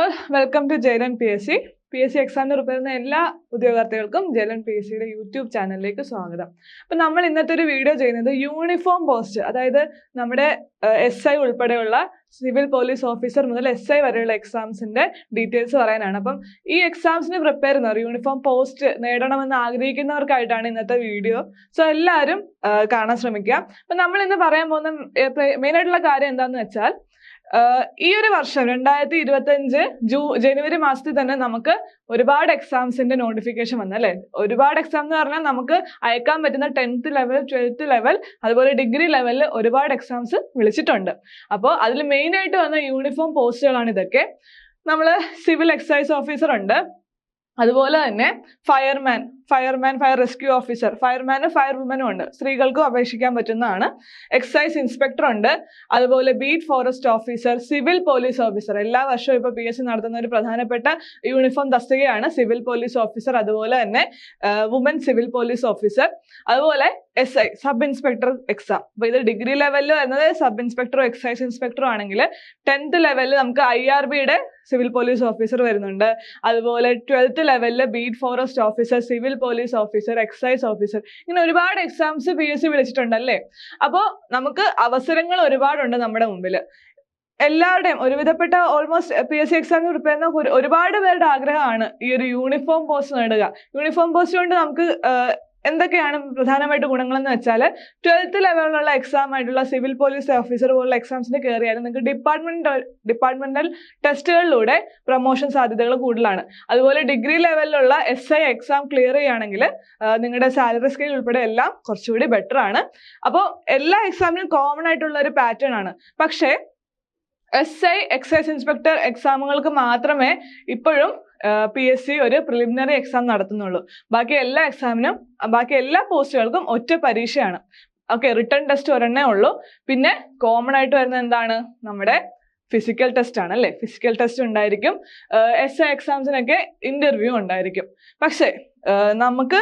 Hello welcome to Jayalan P S C P S C എക്സാമിന് ചെയ്യുന്ന എല്ലാ ഉദ്യോഗാർത്ഥികൾക്കും ജയലൻ പി എസ് സിയുടെ യൂട്യൂബ് ചാനലിലേക്ക് സ്വാഗതം. അപ്പം നമ്മൾ ഇന്നത്തെ ഒരു വീഡിയോ ചെയ്യുന്നത് യൂണിഫോം പോസ്റ്റ് അതായത് നമ്മുടെ എസ് ഐ ഉൾപ്പെടെയുള്ള സിവിൽ പോലീസ് ഓഫീസർ മുതൽ എസ് ഐ വരെയുള്ള എക്സാംസിന്റെ ഡീറ്റെയിൽസ് പറയാനാണ്. അപ്പം ഈ എക്സാംസിന് പ്രിപ്പയർ ചെയ്യുന്നവർ യൂണിഫോം പോസ്റ്റ് നേടണമെന്ന് ആഗ്രഹിക്കുന്നവർക്കായിട്ടാണ് ഇന്നത്തെ വീഡിയോ സോ എല്ലാവരും കാണാൻ ശ്രമിക്കുക. അപ്പം നമ്മൾ ഇന്ന് പറയാൻ പോകുന്ന മെയിൻ ആയിട്ടുള്ള കാര്യം എന്താണെന്ന് വെച്ചാൽ ഈ ഒരു വർഷം രണ്ടായിരത്തി ഇരുപത്തി അഞ്ച് ജൂ ജനുവരി മാസത്തിൽ തന്നെ നമുക്ക് ഒരുപാട് എക്സാംസിന്റെ നോട്ടിഫിക്കേഷൻ വന്നു അല്ലേ? ഒരുപാട് എക്സാം എന്ന് പറഞ്ഞാൽ നമുക്ക് അയക്കാൻ പറ്റുന്ന ടെൻത്ത് ലെവൽ ട്വൽത്ത് ലെവൽ അതുപോലെ ഡിഗ്രി ലെവലിൽ ഒരുപാട് എക്സാംസ് വിളിച്ചിട്ടുണ്ട്. അപ്പോൾ അതിൽ മെയിനായിട്ട് വന്ന യൂണിഫോം പോസ്റ്റുകളാണ് ഇതൊക്കെ. നമ്മൾ സിവിൽ എക്സൈസ് ഓഫീസർ ഉണ്ട്. അതുപോലെ തന്നെ fireman fireman fire rescue officer ഫയർമാനും fire വുമനും ഉണ്ട്. സ്ത്രീകൾക്കും അപേക്ഷിക്കാൻ പറ്റുന്നതാണ്. എക്സൈസ് ഇൻസ്പെക്ടർ ഉണ്ട്. അതുപോലെ beat forest officer civil police officer എല്ലാ വർഷവും ഇപ്പോൾ പി എസ് സി നടത്തുന്ന ഒരു പ്രധാനപ്പെട്ട യൂണിഫോം തസ്തികയാണ് സിവിൽ പോലീസ് ഓഫീസർ അതുപോലെ തന്നെ വുമൻ സിവിൽ പോലീസ് ഓഫീസർ അതുപോലെ S I sub inspector exam അപ്പൊ ഇത് ഡിഗ്രി ലെവലിലോ വരുന്നത് സബ് ഇൻസ്പെക്ടറോ എക്സൈസ് ഇൻസ്പെക്ടറോ ആണെങ്കിൽ ടെൻത്ത് ലെവലിൽ നമുക്ക് ഐ ആർ ബിയുടെ സിവിൽ പോലീസ് ഓഫീസർ വരുന്നുണ്ട്. അതുപോലെ ട്വൽത്ത് ലെവലിൽ beat forest officer civil police officer excise officer ഇങ്ങനെ ഒരുപാട് എക്സാംസ് പി എസ് സി വിളിച്ചിട്ടുണ്ടല്ലേ അപ്പോൾ നമുക്ക് അവസരങ്ങൾ ഒരുപാടുണ്ട് നമ്മുടെ മുമ്പിൽ. എല്ലാവരുടെയും ഒരുവിധപ്പെട്ട ഓൾമോസ്റ്റ് പി എസ് സി എക്സാമിന് പ്രിപ്പയർ ചെയ്യുന്ന ഒരുപാട് പേരുടെ ആഗ്രഹമാണ് ഈ ഒരു യൂണിഫോം പോസ്റ്റ് നേടുക. യൂണിഫോം പോസ്റ്റ് കൊണ്ട് നമുക്ക് എന്തൊക്കെയാണ് പ്രധാനമായിട്ട് ഗുണങ്ങളെന്ന് വെച്ചാൽ ട്വൽത്ത് ലെവലിലുള്ള എക്സാം ആയിട്ടുള്ള സിവിൽ പോലീസ് ഓഫീസർ പോലുള്ള എക്സാംസിന് കയറിയാലും നിങ്ങൾക്ക് ഡിപ്പാർട്ട്മെന്റ് ഡിപ്പാർട്ട്മെന്റൽ ടെസ്റ്റുകളിലൂടെ പ്രൊമോഷൻ സാധ്യതകൾ കൂടുതലാണ്. അതുപോലെ ഡിഗ്രി ലെവലിലുള്ള എസ് ഐ എക്സാം ക്ലിയർ ചെയ്യുകയാണെങ്കിൽ നിങ്ങളുടെ സാലറി സ്കെയിൽ ഉൾപ്പെടെ എല്ലാം കുറച്ചുകൂടി ബെറ്റർ ആണ്. അപ്പോൾ എല്ലാ എക്സാമിനും കോമൺ ആയിട്ടുള്ള ഒരു പാറ്റേൺ ആണ്. പക്ഷേ എസ് ഐ എക്സൈസ് ഇൻസ്പെക്ടർ എക്സാമുകൾക്ക് മാത്രമേ ഇപ്പോഴും പി എസ് സി ഒരു പ്രിലിമിനറി എക്സാം നടത്തുന്നുള്ളൂ. ബാക്കി എല്ലാ എക്സാമിനും ബാക്കി എല്ലാ പോസ്റ്റുകൾക്കും ഒറ്റ പരീക്ഷയാണ്. ഓക്കെ റിട്ടേൺ ടെസ്റ്റ് ഒരെണ്ണേ ഉള്ളൂ. പിന്നെ കോമൺ ആയിട്ട് വരുന്ന എന്താണ്? നമ്മുടെ ഫിസിക്കൽ ടെസ്റ്റ് ആണ് അല്ലേ? ഫിസിക്കൽ ടെസ്റ്റ് ഉണ്ടായിരിക്കും. എസ് ഐ എക്സാംസിനൊക്കെ ഇന്റർവ്യൂ ഉണ്ടായിരിക്കും. പക്ഷേ നമുക്ക്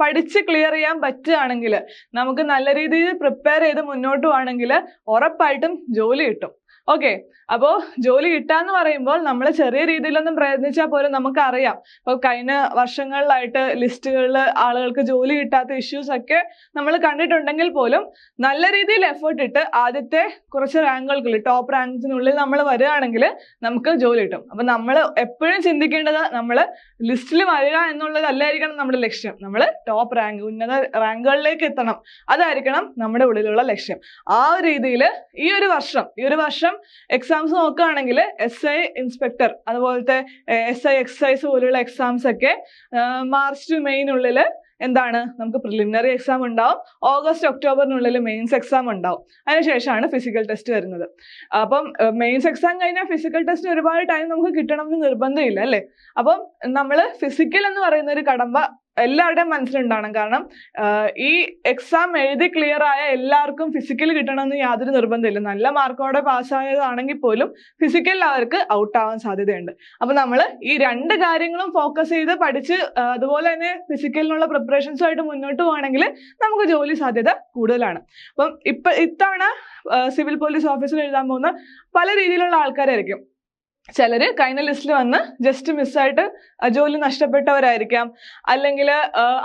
പഠിച്ച് ക്ലിയർ ചെയ്യാൻ പറ്റുകയാണെങ്കിൽ നമുക്ക് നല്ല രീതിയിൽ പ്രിപ്പയർ ചെയ്ത് മുന്നോട്ട് പോവാണെങ്കിൽ ഉറപ്പായിട്ടും ജോലി കിട്ടും. ഓക്കെ അപ്പോൾ ജോലി കിട്ടാന്ന് പറയുമ്പോൾ നമ്മൾ ചെറിയ രീതിയിലൊന്നും പ്രയത്നിച്ചാൽ പോലും നമുക്കറിയാം. ഇപ്പൊ കഴിഞ്ഞ വർഷങ്ങളിലായിട്ട് ലിസ്റ്റുകളിൽ ആളുകൾക്ക് ജോലി കിട്ടാത്ത ഇഷ്യൂസ് ഒക്കെ നമ്മൾ കണ്ടിട്ടുണ്ടെങ്കിൽ പോലും നല്ല രീതിയിൽ എഫേർട്ട് ഇട്ട് ആദ്യത്തെ കുറച്ച് റാങ്കുകൾക്കുള്ളിൽ ടോപ്പ് റാങ്ക്സിനുള്ളിൽ നമ്മൾ വരികയാണെങ്കിൽ നമുക്ക് ജോലി കിട്ടും. അപ്പൊ നമ്മൾ എപ്പോഴും ചിന്തിക്കേണ്ടത് നമ്മൾ ലിസ്റ്റിൽ വരിക എന്നുള്ളതല്ലായിരിക്കണം നമ്മുടെ ലക്ഷ്യം. നമ്മൾ ടോപ്പ് റാങ്ക് ഉന്നത റാങ്കുകളിലേക്ക് എത്തണം. അതായിരിക്കണം നമ്മുടെ ഉള്ളിലുള്ള ലക്ഷ്യം. ആ ഒരു രീതിയിൽ ഈ ഒരു വർഷം ഈ ഒരു വർഷം എക്സാംസ് നോക്കുകയാണെങ്കിൽ എസ് ഐ ഇൻസ്പെക്ടർ അതുപോലത്തെ എസ് ഐ എക്സൈസ് പോലുള്ള എക്സാംസ് ഒക്കെ മാർച്ച് ടു മെയിനുള്ളിൽ എന്താണ്? നമുക്ക് പ്രിലിമിനറി എക്സാം ഉണ്ടാവും. ഓഗസ്റ്റ് ഒക്ടോബറിനുള്ളിൽ മെയിൻസ് എക്സാം ഉണ്ടാവും. അതിനുശേഷമാണ് ഫിസിക്കൽ ടെസ്റ്റ് വരുന്നത്. അപ്പം മെയിൻസ് എക്സാം കഴിഞ്ഞാൽ ഫിസിക്കൽ ടെസ്റ്റ് ഒരുപാട് ടൈം നമുക്ക് കിട്ടണം എന്ന് നിർബന്ധമില്ല അല്ലേ? അപ്പം നമ്മൾ ഫിസിക്കൽ എന്ന് പറയുന്ന ഒരു കടമ്പ എല്ലാവരുടെയും മനസ്സിലുണ്ടാവണം കാരണം ഈ എക്സാം എഴുതി ക്ലിയർ ആയ എല്ലാവർക്കും ഫിസിക്കൽ കിട്ടണമെന്ന് യാതൊരു നിർബന്ധമില്ല. നല്ല മാർക്കോടെ പാസ്സായതാണെങ്കിൽ പോലും ഫിസിക്കലിൽ അവർക്ക് ഔട്ട് ആവാൻ സാധ്യതയുണ്ട്. അപ്പൊ നമ്മൾ ഈ രണ്ട് കാര്യങ്ങളും ഫോക്കസ് ചെയ്ത് പഠിച്ച് അതുപോലെ തന്നെ ഫിസിക്കലിനുള്ള പ്രിപ്പറേഷൻസുമായിട്ട് മുന്നോട്ട് പോവുകയാണെങ്കിൽ നമുക്ക് ജോലി സാധ്യത കൂടുതലാണ്. അപ്പം ഇപ്പൊ ഇത്തവണ സിവിൽ പോലീസ് ഓഫീസിൽ എഴുതാൻ പോകുന്ന പല രീതിയിലുള്ള ആൾക്കാരായിരിക്കും. ചിലര് കഴിഞ്ഞ ലിസ്റ്റിൽ വന്ന് ജസ്റ്റ് മിസ്സായിട്ട് ജോലി നഷ്ടപ്പെട്ടവരായിരിക്കാം. അല്ലെങ്കിൽ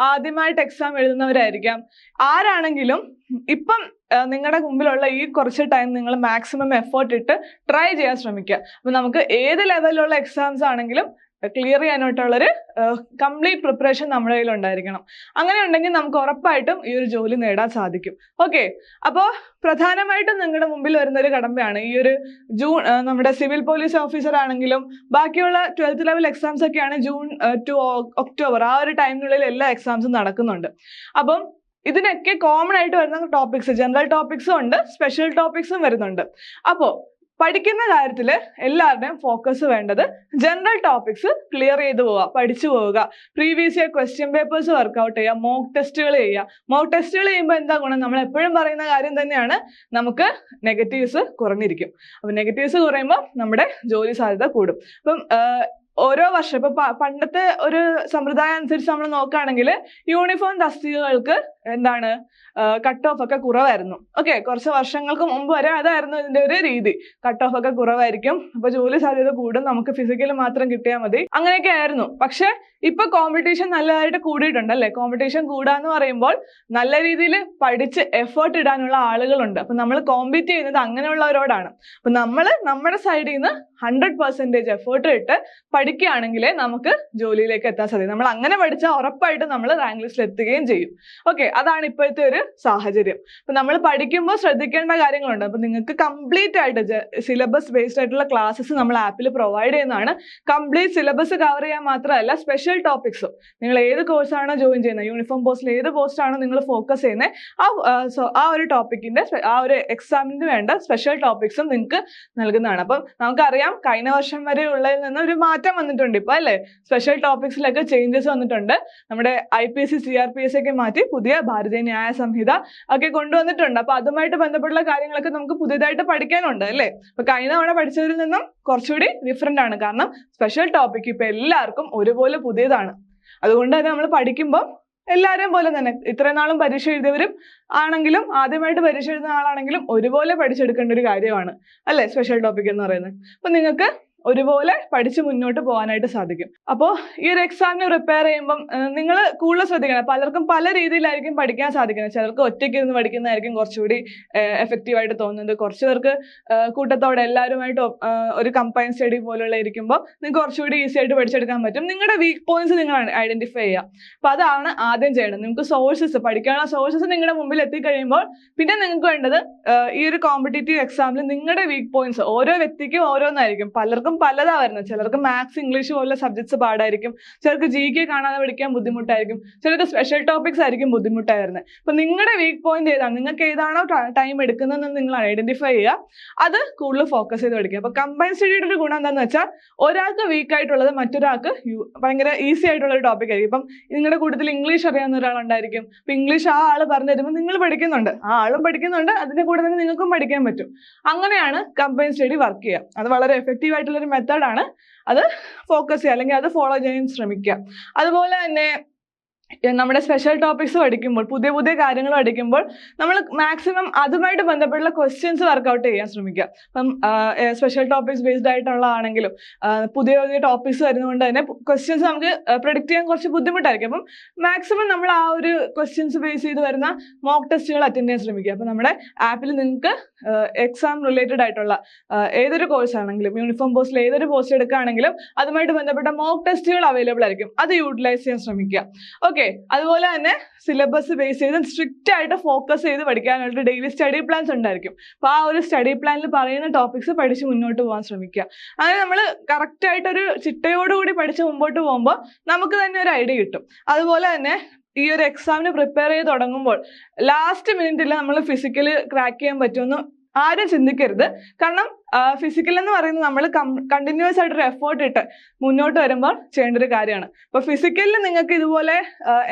ആദ്യമായിട്ട് എക്സാം എഴുതുന്നവരായിരിക്കാം. ആരാണെങ്കിലും ഇപ്പം നിങ്ങളുടെ മുമ്പിലുള്ള ഈ കുറച്ച് ടൈം നിങ്ങൾ മാക്സിമം എഫേർട്ട് ഇട്ട് ട്രൈ ചെയ്യാൻ ശ്രമിക്കുക അപ്പം നമുക്ക് ഏത് ലെവലിലുള്ള എക്സാംസ് ആണെങ്കിലും ക്ലിയർ ചെയ്യാനായിട്ടുള്ളൊരു കംപ്ലീറ്റ് പ്രിപ്പറേഷൻ നമ്മുടെ കയ്യിൽ ഉണ്ടായിരിക്കണം. അങ്ങനെ ഉണ്ടെങ്കിൽ നമുക്ക് ഉറപ്പായിട്ടും ഈ ഒരു ജോലി നേടാൻ സാധിക്കും. ഓക്കെ അപ്പോൾ പ്രധാനമായിട്ടും നിങ്ങളുടെ മുമ്പിൽ വരുന്ന ഒരു കടമ്പയാണ് ഈ ഒരു ജൂൺ നമ്മുടെ സിവിൽ പോലീസ് ഓഫീസർ ആണെങ്കിലും ബാക്കിയുള്ള ട്വൽത്ത് ലെവൽ എക്സാംസ് ഒക്കെയാണ് ജൂൺ ടു ഒക്ടോബർ ആ ഒരു ടൈമിനുള്ളിൽ എല്ലാ എക്സാംസും നടക്കുന്നുണ്ട്. അപ്പം ഇതിനൊക്കെ കോമൺ ആയിട്ട് വരുന്ന ടോപ്പിക്സ് ജനറൽ ടോപ്പിക്സും ഉണ്ട് സ്പെഷ്യൽ ടോപ്പിക്സും വരുന്നുണ്ട്. അപ്പോൾ പഠിക്കുന്ന കാര്യത്തിൽ എല്ലാവരുടെയും ഫോക്കസ് വേണ്ടത് ജനറൽ ടോപ്പിക്സ് ക്ലിയർ ചെയ്തു പോവുക പഠിച്ചു പോവുക. Previous year question papers workout ചെയ്യുക മോക്ക് ടെസ്റ്റുകൾ ചെയ്യുക. മോക്ക് ടെസ്റ്റുകൾ ചെയ്യുമ്പോൾ എന്താ ഗുണം? നമ്മൾ എപ്പോഴും പറയുന്ന കാര്യം തന്നെയാണ് നമുക്ക് നെഗറ്റീവ്സ് കുറഞ്ഞിരിക്കും. അപ്പം നെഗറ്റീവ്സ് കുറയുമ്പോൾ നമ്മുടെ ജോലി സാധ്യത കൂടും. അപ്പം ഓരോ വർഷം. ഇപ്പൊ പണ്ടത്തെ ഒരു സമ്പ്രദായം അനുസരിച്ച് നമ്മൾ നോക്കുകയാണെങ്കിൽ യൂണിഫോം തസ്തികകൾക്ക് എന്താണ് കട്ട് ഓഫ് ഒക്കെ കുറവായിരുന്നു. ഓക്കെ കുറച്ച് വർഷങ്ങൾക്ക് മുമ്പ് വരെ അതായിരുന്നു ഇതിന്റെ ഒരു രീതി. കട്ട് ഓഫ് ഒക്കെ കുറവായിരിക്കും. അപ്പൊ ജോലി സാധ്യത കൂടും. നമുക്ക് ഫിസിക്കൽ മാത്രം കിട്ടിയാൽ മതി. അങ്ങനെയൊക്കെ ആയിരുന്നു. പക്ഷെ ഇപ്പൊ കോമ്പറ്റീഷൻ നല്ലതായിട്ട് കൂടിയിട്ടുണ്ട് അല്ലെ? കോമ്പറ്റീഷൻ കൂടാന്ന് പറയുമ്പോൾ നല്ല രീതിയിൽ പഠിച്ച് എഫേർട്ട് ഇടാനുള്ള ആളുകളുണ്ട്. അപ്പൊ നമ്മൾ കോമ്പീറ്റ് ചെയ്യുന്നത് അങ്ങനെയുള്ളവരോടാണ്. അപ്പൊ നമ്മൾ നമ്മുടെ സൈഡിൽ നിന്ന് ഹൺഡ്രഡ് പെർസെന്റേജ് എഫേർട്ട് ഇട്ട് പഠിക്കുകയാണെങ്കിലേ നമുക്ക് ജോലിയിലേക്ക് എത്താൻ സാധിക്കും. നമ്മൾ അങ്ങനെ പഠിച്ചാൽ ഉറപ്പായിട്ടും നമ്മൾ റാങ്ക് ലിസ്റ്റിൽ എത്തുകയും ചെയ്യും. ഓക്കെ അതാണ് ഇപ്പോഴത്തെ ഒരു സാഹചര്യം. അപ്പൊ നമ്മൾ പഠിക്കുമ്പോൾ ശ്രദ്ധിക്കേണ്ട കാര്യങ്ങളുണ്ട്. അപ്പൊ നിങ്ങൾക്ക് കംപ്ലീറ്റ് ആയിട്ട് സിലബസ് ബേസ്ഡ് ആയിട്ടുള്ള ക്ലാസ്സസ് നമ്മൾ ആപ്പിൽ പ്രൊവൈഡ് ചെയ്യുന്നതാണ്. കംപ്ലീറ്റ് സിലബസ് കവർ ചെയ്യാൻ മാത്രമല്ല സ്പെഷ്യൽ ടോപ്പിക്സും നിങ്ങൾ ഏത് കോഴ്സാണോ ജോയിൻ ചെയ്യുന്നത് യൂണിഫോം പോസ്റ്റിൽ ഏത് പോസ്റ്റ് ആണ് നിങ്ങൾ ഫോക്കസ് ചെയ്യുന്നത് ആ ആ ഒരു ടോപ്പിക്കിന്റെ ആ ഒരു എക്സാമിന് വേണ്ട സ്പെഷ്യൽ ടോപ്പിക്സും നിങ്ങൾക്ക് നൽകുന്നതാണ്. അപ്പം നമുക്കറിയാം കഴിഞ്ഞ വർഷം വരെ ഉള്ളതിൽ നിന്ന് ഒരു മാറ്റം വന്നിട്ടുണ്ട് ഇപ്പൊ അല്ലേ? സ്പെഷ്യൽ ടോപ്പിക്സിലൊക്കെ ചേഞ്ചസ് വന്നിട്ടുണ്ട്. നമ്മുടെ I P S C R P S ഒക്കെ മാറ്റി പുതിയ ഭാരതീയ ന്യായ സംഹിത ഒക്കെ കൊണ്ടുവന്നിട്ടുണ്ട്. അപ്പൊ അതുമായിട്ട് ബന്ധപ്പെട്ട കാര്യങ്ങളൊക്കെ നമുക്ക് പുതിയതായിട്ട് പഠിക്കാനുണ്ട് അല്ലേ? അപ്പൊ കഴിഞ്ഞ തവണ പഠിച്ചതിൽ നിന്നും കുറച്ചുകൂടി ഡിഫറെന്റ് ആണ്. കാരണം സ്പെഷ്യൽ ടോപ്പിക് ഇപ്പൊ എല്ലാവർക്കും ഒരുപോലെ പുതിയതാണ്. അതുകൊണ്ട് തന്നെ നമ്മൾ പഠിക്കുമ്പോൾ എല്ലാവരെയും പോലെ തന്നെ ഇത്രയും നാളും പരീക്ഷ എഴുതിയവരും ആണെങ്കിലും ആദ്യമായിട്ട് പരീക്ഷ എഴുതുന്ന ആളാണെങ്കിലും ഒരുപോലെ പഠിച്ചെടുക്കേണ്ട ഒരു കാര്യമാണ് അല്ലേ? സ്പെഷ്യൽ ടോപ്പിക് എന്ന് പറയുന്നത്. അപ്പൊ നിങ്ങൾക്ക് ഒരുപോലെ പഠിച്ച് മുന്നോട്ട് പോകാനായിട്ട് സാധിക്കും. അപ്പോൾ ഈ ഒരു എക്സാമിന് പ്രിപ്പയർ ചെയ്യുമ്പം നിങ്ങൾ കൂടുതൽ ശ്രദ്ധിക്കണം. പലർക്കും പല രീതിയിലായിരിക്കും പഠിക്കാൻ സാധിക്കുന്നത്. ചിലർക്ക് ഒറ്റയ്ക്ക് ഇരുന്ന് പഠിക്കുന്നതായിരിക്കും കുറച്ചുകൂടി എഫക്റ്റീവായിട്ട് തോന്നുന്നത്. കുറച്ച് പേർക്ക് കൂട്ടത്തോടെ എല്ലാവരുമായിട്ട് ഒരു കമ്പൈൻ സ്റ്റഡി പോലുള്ള ഇരിക്കുമ്പോൾ നിങ്ങൾക്ക് കുറച്ചുകൂടി ഈസി ആയിട്ട് പഠിച്ചെടുക്കാൻ പറ്റും. നിങ്ങളുടെ വീക്ക് പോയിന്റ്സ് നിങ്ങൾ ഐഡന്റിഫൈ ചെയ്യുക. അപ്പൊ അതാണ് ആദ്യം ചെയ്യേണ്ടത്. നിങ്ങൾക്ക് സോഴ്സസ് പഠിക്കാനുള്ള സോഴ്സസ് നിങ്ങളുടെ മുമ്പിൽ എത്തിക്കഴിയുമ്പോൾ പിന്നെ നിങ്ങൾക്ക് വേണ്ടത് ഈ ഒരു കോമ്പറ്റേറ്റീവ് എക്സാമിൽ നിങ്ങളുടെ വീക്ക് പോയിന്റ്സ് ഓരോ വ്യക്തിക്കും ഓരോന്നായിരിക്കും. പലർക്കും പലതാ വരുന്നത് ചിലർക്ക് മാത്സ് ഇംഗ്ലീഷ് പോലുള്ള സബ്ജക്ട്സ് പാടായിരിക്കും. ചിലർക്ക് ജി കെ കാണാതെ പഠിക്കാൻ ബുദ്ധിമുട്ടായിരിക്കും. ചിലർക്ക് സ്പെഷ്യൽ ടോപ്പിക്സ് ആയിരിക്കും ബുദ്ധിമുട്ടായി വരുന്നത് നിങ്ങളുടെ വീക്ക് പോയിന്റ് ഏതാണ്? നിങ്ങൾക്ക് ഏതാണോ ടൈം എടുക്കുന്നതെന്ന് നിങ്ങൾ ഐഡന്റിഫൈ ചെയ്യുക അത് കൂടുതൽ ഫോക്കസ് ചെയ്ത് പഠിക്കുക. അപ്പൊ കമ്പൈൻ സ്റ്റഡിയുടെ ഒരു ഗുണം എന്താണെന്ന് വെച്ചാൽ ഒരാൾക്ക് വീക്ക് ആയിട്ടുള്ളത് മറ്റൊരാൾക്ക് ഭയങ്കര ഈസി ആയിട്ടുള്ള ഒരു ടോപ്പിക് ആയിരിക്കും. ഇപ്പം നിങ്ങളുടെ കൂട്ടത്തിൽ ഇംഗ്ലീഷ് അറിയാവുന്ന ഒരാളുണ്ടായിരിക്കും അപ്പൊ ഇംഗ്ലീഷ് ആ ആൾ പറഞ്ഞു തരുമ്പോൾ നിങ്ങൾ പഠിക്കുന്നുണ്ട്. ആ ആളും പഠിക്കുന്നുണ്ട്. അതിന്റെ കൂടെ തന്നെ നിങ്ങൾക്കും പഠിക്കാൻ പറ്റും. അങ്ങനെയാണ് കമ്പൈൻ സ്റ്റഡി വർക്ക് ചെയ്യുക അത് വളരെ എഫക്റ്റീവ് ആയിട്ടുള്ള ഒരു മെത്തേഡാണ് അത് ഫോക്കസ് ചെയ്യുക അല്ലെങ്കിൽ അത് ഫോളോ ചെയ്യാൻ ശ്രമിക്കുക. അതുപോലെ തന്നെ നമ്മുടെ സ്പെഷ്യൽ ടോപ്പിക്സ് പഠിക്കുമ്പോൾ പുതിയ പുതിയ കാര്യങ്ങൾ പഠിക്കുമ്പോൾ നമ്മൾ മാക്സിമം അതുമായിട്ട് ബന്ധപ്പെട്ടുള്ള ക്വസ്റ്റ്യൻസ് വർക്കൗട്ട് ചെയ്യാൻ ശ്രമിക്കുക. അപ്പം സ്പെഷ്യൽ ടോപ്പിക്സ് ബേസ്ഡ് ആയിട്ടുള്ളതാണെങ്കിലും പുതിയ പുതിയ ടോപ്പിക്സ് വരുന്നതുകൊണ്ട് തന്നെ ക്വസ്റ്റ്യൻസ് നമുക്ക് പ്രൊഡിക്റ്റ് ചെയ്യാൻ കുറച്ച് ബുദ്ധിമുട്ടായിരിക്കും. അപ്പം മാക്സിമം നമ്മൾ ആ ഒരു ക്വസ്റ്റ്യൻസ് ബേസ് ചെയ്ത് വരുന്ന മോക്ക് ടെസ്റ്റുകൾ അറ്റൻഡ് ചെയ്യാൻ ശ്രമിക്കുക. അപ്പം നമ്മുടെ ആപ്പിൽ നിങ്ങൾക്ക് എക്സാം റിലേറ്റഡ് ആയിട്ടുള്ള ഏതൊരു കോഴ്സ് ആണെങ്കിലും യൂണിഫോം പോസ്റ്റിൽ ഏതൊരു പോസ്റ്റ് എടുക്കുകയാണെങ്കിലും അതുമായിട്ട് ബന്ധപ്പെട്ട മോക്ക് ടെസ്റ്റുകൾ അവൈലബിൾ ആയിരിക്കും. അത് യൂട്ടിലൈസ് ചെയ്യാൻ ശ്രമിക്കുക. ഓക്കെ അതുപോലെ തന്നെ സിലബസ് ബേസ് ചെയ്ത് സ്ട്രിക്റ്റ് ആയിട്ട് ഫോക്കസ് ചെയ്ത് പഠിക്കാനായിട്ട് ഡെയിലി സ്റ്റഡി പ്ലാൻസ് ഉണ്ടായിരിക്കും. അപ്പോൾ ആ ഒരു സ്റ്റഡി പ്ലാനിൽ പറയുന്ന ടോപ്പിക്സ് പഠിച്ച് മുന്നോട്ട് പോകാൻ ശ്രമിക്കുക. അങ്ങനെ നമ്മൾ കറക്റ്റ് ആയിട്ടൊരു ചിട്ടയോടുകൂടി പഠിച്ച് മുമ്പോട്ട് പോകുമ്പോൾ നമുക്ക് തന്നെ ഒരു ഐഡിയ കിട്ടും. അതുപോലെ തന്നെ ഈ ഒരു എക്സാമിന് പ്രിപ്പയർ ചെയ്ത് തുടങ്ങുമ്പോൾ ലാസ്റ്റ് മിനിറ്റിൽ നമ്മൾ ഫിസിക്കൽ ക്രാക്ക് ചെയ്യാൻ പറ്റുമെന്ന് ആരും ചിന്തിക്കരുത്. കാരണം ഫിസിക്കൽ എന്ന് പറയുന്നത് നമ്മൾ കണ്ടിന്യൂസ് ആയിട്ടൊരു എഫേർട്ട് ഇട്ട് മുന്നോട്ട് വരുമ്പോൾ ചെയ്യേണ്ട ഒരു കാര്യമാണ്. അപ്പോൾ ഫിസിക്കലിൽ നിങ്ങൾക്ക് ഇതുപോലെ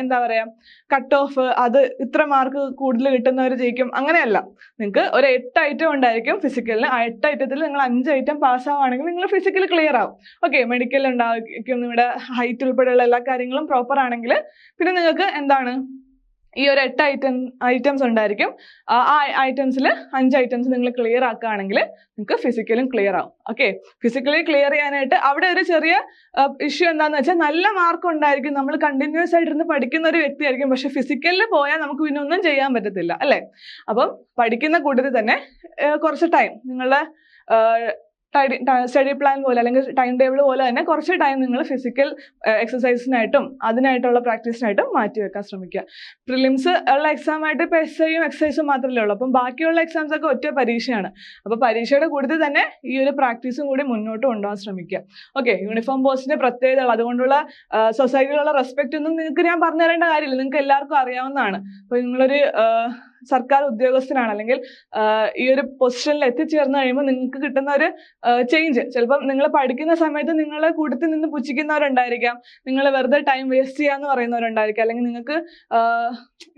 എന്താ പറയാ കട്ട് ഓഫ് അത് ഇത്ര മാർക്ക് കൂടുതൽ കിട്ടുന്നവർ ജയിക്കും. അങ്ങനെയല്ല. നിങ്ങൾക്ക് ഒരു എട്ട് ഐറ്റം ഉണ്ടായിരിക്കും ഫിസിക്കലിന് ആ എട്ട് ഐറ്റത്തിൽ നിങ്ങൾ അഞ്ച് ഐറ്റം പാസ് ആവുകയാണെങ്കിൽ നിങ്ങൾ ഫിസിക്കൽ ക്ലിയർ ആവും. ഓക്കെ മെഡിക്കൽ ഉണ്ടായിരിക്കും നിങ്ങളുടെ ഹൈറ്റ് ഉൾപ്പെടെയുള്ള എല്ലാ കാര്യങ്ങളും പ്രോപ്പർ ആണെങ്കിൽ പിന്നെ നിങ്ങൾക്ക് എന്താണ് ഈ ഒരു എട്ട് ഐറ്റം ഐറ്റംസ് ഉണ്ടായിരിക്കും. ആ ഐറ്റംസിൽ അഞ്ച് ഐറ്റംസ് നിങ്ങൾ ക്ലിയർ ആക്കുകയാണെങ്കിൽ നിങ്ങൾക്ക് ഫിസിക്കലും ക്ലിയർ ആവും. ഓക്കെ ഫിസിക്കലി ക്ലിയർ ചെയ്യാനായിട്ട് അവിടെ ഒരു ചെറിയ ഇഷ്യൂ എന്താണെന്ന് വെച്ചാൽ നല്ല മാർക്ക് ഉണ്ടായിരിക്കും. നമ്മൾ കണ്ടിന്യൂസ് ആയിട്ടിരുന്ന് പഠിക്കുന്ന ഒരു വ്യക്തിയായിരിക്കും. പക്ഷെ ഫിസിക്കലിൽ പോയാൽ നമുക്ക് പിന്നെ ഒന്നും ചെയ്യാൻ പറ്റത്തില്ല. അല്ലേ? അപ്പം പഠിക്കുന്ന കൂട്ടത്തിൽ തന്നെ കുറച്ച് ടൈം നിങ്ങളുടെ സ്റ്റഡി പ്ലാൻ പോലെ അല്ലെങ്കിൽ ടൈം ടേബിൾ പോലെ തന്നെ കുറച്ച് ടൈം നിങ്ങൾ ഫിസിക്കൽ എക്സസൈസിനായിട്ടും അതിനായിട്ടുള്ള പ്രാക്ടീസിനായിട്ടും മാറ്റി വെക്കാൻ ശ്രമിക്കുക. പ്രിലിംസ് ഉള്ള എക്സാം ആയിട്ട് ഇപ്പോൾ എസ് ഐയും എക്സസൈസും മാത്രമല്ലേ ഉള്ളൂ. അപ്പം ബാക്കിയുള്ള എക്സാംസ് ഒക്കെ ഒറ്റ പരീക്ഷയാണ്. അപ്പോൾ പരീക്ഷയുടെ കൂട്ടത്തിൽ തന്നെ ഈ ഒരു പ്രാക്ടീസും കൂടി മുന്നോട്ട് കൊണ്ടുപോകാൻ ശ്രമിക്കുക. ഓക്കെ യൂണിഫോം പോസ്റ്റിന്റെ പ്രത്യേകതകൾ. അതുകൊണ്ടുള്ള സൊസൈറ്റിയിലുള്ള റെസ്പെക്റ്റ് ഒന്നും നിങ്ങൾക്ക് ഞാൻ പറഞ്ഞു തരേണ്ട കാര്യമില്ല. നിങ്ങൾക്ക് എല്ലാവർക്കും അറിയാവുന്നതാണ്. അപ്പോൾ നിങ്ങളൊരു സർക്കാർ ഉദ്യോഗസ്ഥനാണ്. അല്ലെങ്കിൽ ഈ ഒരു പൊസിഷനിൽ എത്തിച്ചേർന്ന് കഴിയുമ്പോൾ നിങ്ങൾക്ക് കിട്ടുന്ന ഒരു ചേഞ്ച് ചിലപ്പം നിങ്ങൾ പഠിക്കുന്ന സമയത്ത് നിങ്ങളെ കൂട്ടത്തിൽ നിന്ന് പുച്ഛിക്കുന്നവരുണ്ടായിരിക്കാം. നിങ്ങൾ വെറുതെ ടൈം വേസ്റ്റ് ചെയ്യാന്ന് പറയുന്നവരുണ്ടായിരിക്കാം. അല്ലെങ്കിൽ നിങ്ങൾക്ക്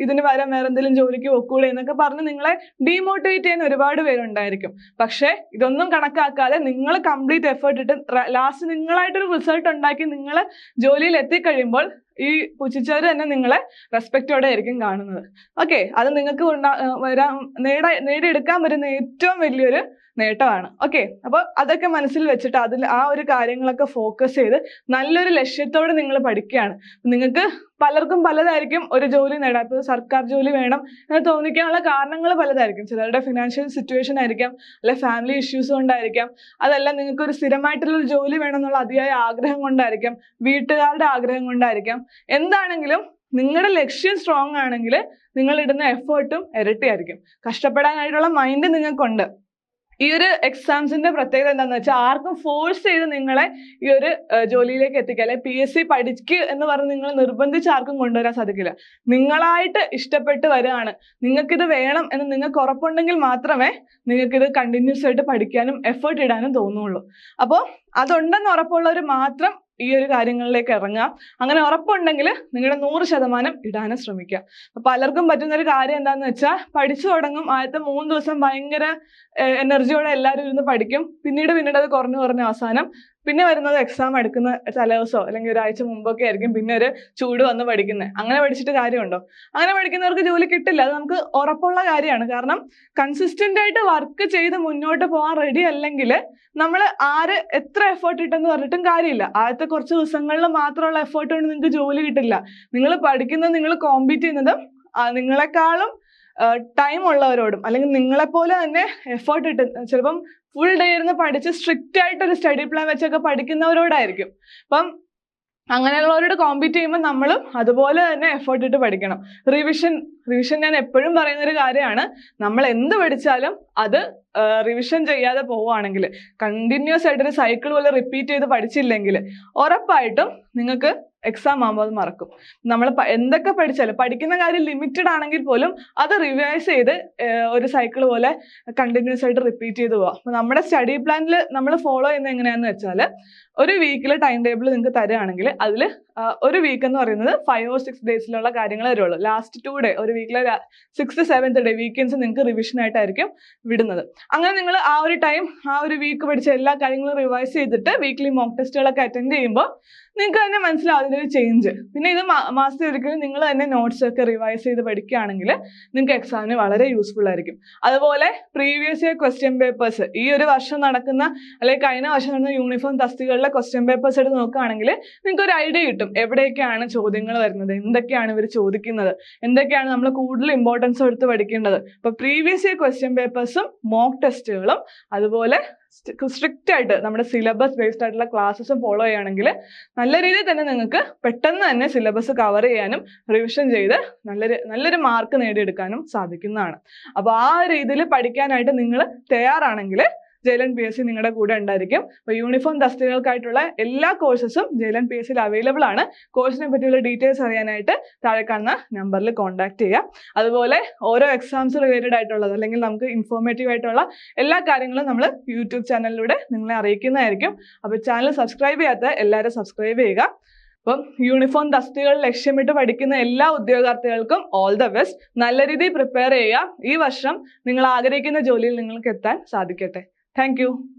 ഇതിന് പകരം വേറെ എന്തെങ്കിലും ജോലിക്ക് വെക്കൂടെ എന്നൊക്കെ പറഞ്ഞ് നിങ്ങളെ ഡീമോട്ടിവേറ്റ് ചെയ്യാൻ ഒരുപാട് പേരുണ്ടായിരിക്കും. പക്ഷേ ഇതൊന്നും കണക്കാക്കാതെ നിങ്ങൾ കംപ്ലീറ്റ് എഫേർട്ട് ഇട്ട് ലാസ്റ്റ് നിങ്ങളായിട്ടൊരു റിസൾട്ട് ഉണ്ടാക്കി നിങ്ങൾ ജോലിയിൽ എത്തിക്കഴിയുമ്പോൾ ഈ പുച്ഛിച്ചവർ തന്നെ നിങ്ങളെ റെസ്പെക്റ്റോടെ ആയിരിക്കും കാണുന്നത്. ഓക്കെ അത് നിങ്ങൾക്ക് ഉണ്ടാ വരാൻ നേടാ നേടിയെടുക്കാൻ പറ്റുന്ന ഏറ്റവും വലിയൊരു നേട്ടമാണ്. ഓക്കെ അപ്പോൾ അതൊക്കെ മനസ്സിൽ വെച്ചിട്ട് അതിൽ ആ ഒരു കാര്യങ്ങളൊക്കെ ഫോക്കസ് ചെയ്ത് നല്ലൊരു ലക്ഷ്യത്തോടെ നിങ്ങൾ പഠിക്കുകയാണ്. നിങ്ങൾക്ക് പലർക്കും പലതായിരിക്കും ഒരു ജോലി നേടാൻ. ഇപ്പോൾ സർക്കാർ ജോലി വേണം എന്ന് തോന്നിക്കാനുള്ള കാരണങ്ങൾ പലതായിരിക്കും. ചിലരുടെ ഫിനാൻഷ്യൽ സിറ്റുവേഷൻ ആയിരിക്കാം അല്ലെ ഫാമിലി ഇഷ്യൂസ് കൊണ്ടായിരിക്കാം. അതല്ല നിങ്ങൾക്ക് ഒരു സ്ഥിരമായിട്ടുള്ള ഒരു ജോലി വേണം എന്നുള്ള അതിയായ ആഗ്രഹം കൊണ്ടായിരിക്കാം വീട്ടുകാരുടെ ആഗ്രഹം കൊണ്ടായിരിക്കാം. എന്താണെങ്കിലും നിങ്ങളുടെ ലക്ഷ്യം സ്ട്രോങ് ആണെങ്കിൽ നിങ്ങൾ ഇടുന്ന എഫേർട്ടും ഇരട്ടിയായിരിക്കും. കഷ്ടപ്പെടാനായിട്ടുള്ള മൈൻഡ് നിങ്ങൾക്കുണ്ട് ഈ ഒരു എക്സാംസിന്റെ പ്രത്യേകത എന്താണെന്ന് വെച്ചാൽ ആർക്കും ഫോഴ്സ് ചെയ്ത് നിങ്ങളെ ഈ ഒരു ജോലിയിലേക്ക് എത്തിക്കുക അല്ലെ പി എസ് സി പഠിക്കുക എന്ന് പറഞ്ഞ് നിങ്ങൾ നിർബന്ധിച്ച് ആർക്കും കൊണ്ടുവരാൻ സാധിക്കില്ല. നിങ്ങളായിട്ട് ഇഷ്ടപ്പെട്ട് വരികയാണ് നിങ്ങൾക്കിത് വേണം എന്ന് നിങ്ങൾക്ക് ഉറപ്പുണ്ടെങ്കിൽ മാത്രമേ നിങ്ങൾക്കിത് കണ്ടിന്യൂസ് ആയിട്ട് പഠിക്കാനും എഫേർട്ട് ഇടാനും തോന്നുള്ളൂ. അപ്പോൾ അതുണ്ടെന്ന് ഉറപ്പുള്ളവർ മാത്രം ഈ ഒരു കാര്യങ്ങളിലേക്ക് ഇറങ്ങാം അങ്ങനെ ഉറപ്പുണ്ടെങ്കിൽ നിങ്ങളുടെ നൂറ് ശതമാനം ഇടാനും ശ്രമിക്കുക. അപ്പൊ പലർക്കും പറ്റുന്ന ഒരു കാര്യം എന്താന്ന് വെച്ചാൽ പഠിച്ചു തുടങ്ങും. ആദ്യത്തെ മൂന്ന് ദിവസം ഭയങ്കര എനർജിയോടെ എല്ലാവരും ഇരുന്ന് പഠിക്കും. പിന്നീട് പിന്നീട് അത് കുറഞ്ഞു കുറഞ്ഞ അവസാനം പിന്നെ വരുന്നത് എക്സാം എടുക്കുന്ന തലേദിവസോ അല്ലെങ്കിൽ ഒരാഴ്ച മുമ്പൊക്കെ ആയിരിക്കും പിന്നെ ഒരു ചൂട് വന്ന് പഠിക്കുന്നത് അങ്ങനെ പഠിച്ചിട്ട് കാര്യമുണ്ടോ? അങ്ങനെ പഠിക്കുന്നവർക്ക് ജോലി കിട്ടില്ല. അത് നമുക്ക് ഉറപ്പുള്ള കാര്യമാണ്. കാരണം കൺസിസ്റ്റന്റ് ആയിട്ട് വർക്ക് ചെയ്ത് മുന്നോട്ട് പോകാൻ റെഡി അല്ലെങ്കിൽ നമ്മൾ ആര് എത്ര എഫേർട്ട് ഇട്ടെന്ന് പറഞ്ഞിട്ടും കാര്യമില്ല. ആദ്യത്തെ കുറച്ച് ദിവസങ്ങളിൽ മാത്രമുള്ള എഫേർട്ട് കൊണ്ട് നിങ്ങൾക്ക് ജോലി കിട്ടില്ല. നിങ്ങൾ പഠിക്കുന്നത് നിങ്ങൾ കോമ്പീറ്റ് ചെയ്യുന്നത് നിങ്ങളെക്കാളും ടൈം ഉള്ളവരോടും അല്ലെങ്കിൽ നിങ്ങളെപ്പോലെ തന്നെ എഫേർട്ട് ഇട്ട് ചിലപ്പം ഫുൾ ഡേ ഇരുന്ന് പഠിച്ച് സ്ട്രിക്റ്റ് ആയിട്ട് ഒരു സ്റ്റഡി പ്ലാൻ വെച്ചൊക്കെ പഠിക്കുന്നവരോടായിരിക്കും. അപ്പം അങ്ങനെയുള്ളവരോട് കോമ്പീറ്റ് ചെയ്യുമ്പോൾ നമ്മളും അതുപോലെ തന്നെ എഫേർട്ട് ഇട്ട് പഠിക്കണം. റിവിഷൻ റിവിഷൻ ഞാൻ എപ്പോഴും പറയുന്ന ഒരു കാര്യമാണ്. നമ്മൾ എന്ത് പഠിച്ചാലും അത് റിവിഷൻ ചെയ്യാതെ പോവുകയാണെങ്കിൽ കണ്ടിന്യൂസ് ആയിട്ട് ഒരു സൈക്കിൾ പോലെ റിപ്പീറ്റ് ചെയ്ത് പഠിച്ചില്ലെങ്കിൽ ഉറപ്പായിട്ടും നിങ്ങൾക്ക് എക്സാം ആകുമ്പോൾ അത് മറക്കും. നമ്മൾ എന്തൊക്കെ പഠിച്ചാലും പഠിക്കുന്ന കാര്യം ലിമിറ്റഡ് ആണെങ്കിൽ പോലും അത് റിവൈസ് ചെയ്ത് ഒരു സൈക്കിൾ പോലെ കണ്ടിന്യൂസ് ആയിട്ട് റിപ്പീറ്റ് ചെയ്ത് പോവാം. അപ്പൊ നമ്മുടെ സ്റ്റഡി പ്ലാനിൽ നമ്മൾ ഫോളോ ചെയ്യുന്നത് എങ്ങനെയാന്ന് വെച്ചാൽ ഒരു വീക്കിൽ ടൈം ടേബിൾ നിങ്ങൾക്ക് തരുകയാണെങ്കിൽ അതിൽ ഒരു വീക്ക് എന്ന് പറയുന്നത് ഫൈവ് ഓർ സിക്സ് ഡേയ്സിലുള്ള കാര്യങ്ങൾ വരുള്ളൂ. ലാസ്റ്റ് ടു ഡേ ഒരു വീക്കിലെ സിക്സ് സെവൻത്ത് ഡേ വീക്കെൻഡ്സ് നിങ്ങൾക്ക് റിവിഷൻ ആയിട്ടായിരിക്കും വിടുന്നത്. അങ്ങനെ നിങ്ങൾ ആ ഒരു ടൈം ആ ഒരു വീക്ക് പഠിച്ച എല്ലാ കാര്യങ്ങളും റിവൈസ് ചെയ്തിട്ട് വീക്ക്ലി മോക്ക് ടെസ്റ്റുകളൊക്കെ അറ്റൻഡ് ചെയ്യുമ്പോൾ നിങ്ങൾക്ക് തന്നെ മനസ്സിലാവും അതിന്റെ ഒരു ചേഞ്ച് പിന്നെ ഇത് മാസത്തിൽ ഒരിക്കലും നിങ്ങൾ തന്നെ നോട്ട്സ് ഒക്കെ റിവൈസ് ചെയ്ത് പഠിക്കുകയാണെങ്കിൽ നിങ്ങൾക്ക് എക്സാമിന് വളരെ യൂസ്ഫുൾ ആയിരിക്കും. അതുപോലെ പ്രീവിയസ് ഇയർ ക്വസ്റ്റ്യൻ പേപ്പേഴ്സ് ഈ ഒരു വർഷം നടക്കുന്ന അല്ലെങ്കിൽ കഴിഞ്ഞ വർഷം നടന്ന യൂണിഫോം തസ്തികളിലെ ക്വസ്റ്റ്യൻ പേപ്പേഴ്സ് എടുത്ത് നോക്കുകയാണെങ്കിൽ നിങ്ങൾക്ക് ഒരു ഐഡിയ കിട്ടും. എവിടെയൊക്കെയാണ് ചോദ്യങ്ങൾ വരുന്നത്? എന്തൊക്കെയാണ് ഇവർ ചോദിക്കുന്നത്? എന്തൊക്കെയാണ് നമ്മൾ കൂടുതൽ ഇമ്പോർട്ടൻസ് കൊടുത്ത് പഠിക്കേണ്ടത്? ഇപ്പൊ പ്രീവിയസ് ഇയർ ക്വസ്റ്റ്യൻ പേപ്പേഴ്സും മോക്ക് ടെസ്റ്റുകളും അതുപോലെ സ്ട്രിക്റ്റ് ആയിട്ട് നമ്മുടെ സിലബസ് ബേസ്ഡ് ആയിട്ടുള്ള ക്ലാസ്സസും ഫോളോ ചെയ്യുകയാണെങ്കിൽ നല്ല രീതിയിൽ തന്നെ നിങ്ങൾക്ക് പെട്ടെന്ന് തന്നെ സിലബസ് കവർ ചെയ്യാനും റിവിഷൻ ചെയ്ത് നല്ലൊരു നല്ലൊരു മാർക്ക് നേടിയെടുക്കാനും സാധിക്കുന്നതാണ്. അപ്പോൾ ആ രീതിയിൽ പഠിക്കാനായിട്ട് നിങ്ങൾ തയ്യാറാണെങ്കിൽ ജയിലൻ പി എസ് സി നിങ്ങളുടെ കൂടെ ഉണ്ടായിരിക്കും. അപ്പോൾ യൂണിഫോം തസ്തികകൾക്കായിട്ടുള്ള എല്ലാ കോഴ്സസും ജയലൻ പി എസ് സിയിൽ അവൈലബിൾ ആണ്. കോഴ്സിനെ പറ്റിയുള്ള ഡീറ്റെയിൽസ് അറിയാനായിട്ട് താഴെ കാണുന്ന നമ്പറിൽ കോൺടാക്ട് ചെയ്യുക അതുപോലെ ഓരോ എക്സാംസ് റിലേറ്റഡ് ആയിട്ടുള്ളത് അല്ലെങ്കിൽ നമുക്ക് ഇൻഫോർമേറ്റീവ് ആയിട്ടുള്ള എല്ലാ കാര്യങ്ങളും നമ്മൾ യൂട്യൂബ് ചാനലിലൂടെ നിങ്ങളെ അറിയിക്കുന്നതായിരിക്കും. അപ്പോൾ ചാനൽ സബ്സ്ക്രൈബ് ചെയ്യാത്ത എല്ലാവരും സബ്സ്ക്രൈബ് ചെയ്യുക. അപ്പം യൂണിഫോം തസ്തികൾ ലക്ഷ്യമിട്ട് പഠിക്കുന്ന എല്ലാ ഉദ്യോഗാർത്ഥികൾക്കും ഓൾ ദ ബെസ്റ്റ് നല്ല രീതിയിൽ പ്രിപ്പയർ ചെയ്യുക. ഈ വർഷം നിങ്ങൾ ആഗ്രഹിക്കുന്ന ജോലിയിൽ നിങ്ങൾക്ക് എത്താൻ സാധിക്കട്ടെ. Thank you.